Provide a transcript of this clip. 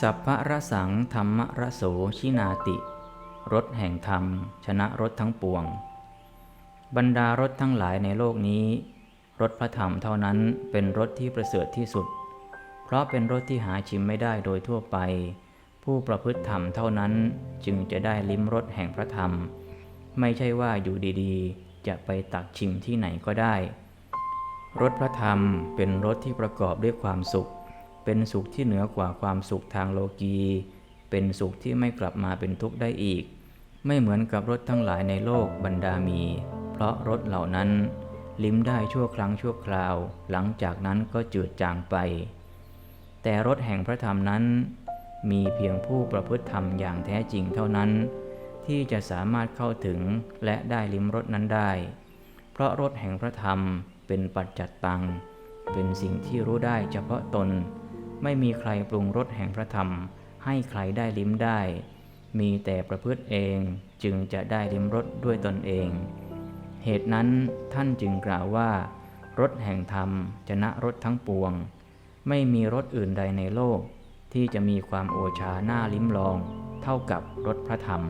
สัพพะระสังธรรมระโสชินาติ รถแห่งธรรม ชนะรถทั้งปวง บรรดารถทั้งหลายในโลกนี้ รถพระธรรมเท่านั้นเป็นรถที่ประเสริฐที่สุด เพราะเป็นรถที่หาชิมไม่ได้โดยทั่วไป ผู้ประพฤติธรรมเท่านั้นจึงจะได้ลิ้มรสแห่งพระธรรม ไม่ใช่ว่าอยู่ดีๆ จะไปตักชิมที่ไหนก็ได้ รถพระธรรมเป็นรถที่ประกอบด้วยความสุข เป็นสุขที่เหนือกว่าความสุขทางโลกี เป็นสุขที่ไม่กลับมาเป็นทุกข์ได้อีก ไม่เหมือนกับรถทั้งหลายในโลกบรรดามี เพราะรถเหล่านั้น ลิ้มได้ชั่วครั้งชั่วคราว หลังจากนั้นก็จืดจางไป แต่รถแห่งพระธรรมนั้น มีเพียงผู้ประพฤติธรรมอย่างแท้จริงเท่านั้น ที่จะสามารถเข้าถึงและได้ลิ้มรสนั้นได้ เพราะรสแห่งพระธรรมเป็นปัจจัตตัง เป็นสิ่งที่รู้ได้เฉพาะตน ไม่มีใครปรุงรสแห่งพระธรรม ให้ใครได้ลิ้มได้ มีแต่ประพฤติเองจึงจะได้ลิ้มรสด้วยตนเอง เหตุนั้นท่านจึงกล่าวว่ารสแห่งธรรมชนะรสทั้งปวง ไม่มีรสอื่นใดในโลก ที่จะมีความโอชาหน้าลิ้มลอง เท่ากับรสพระธรรม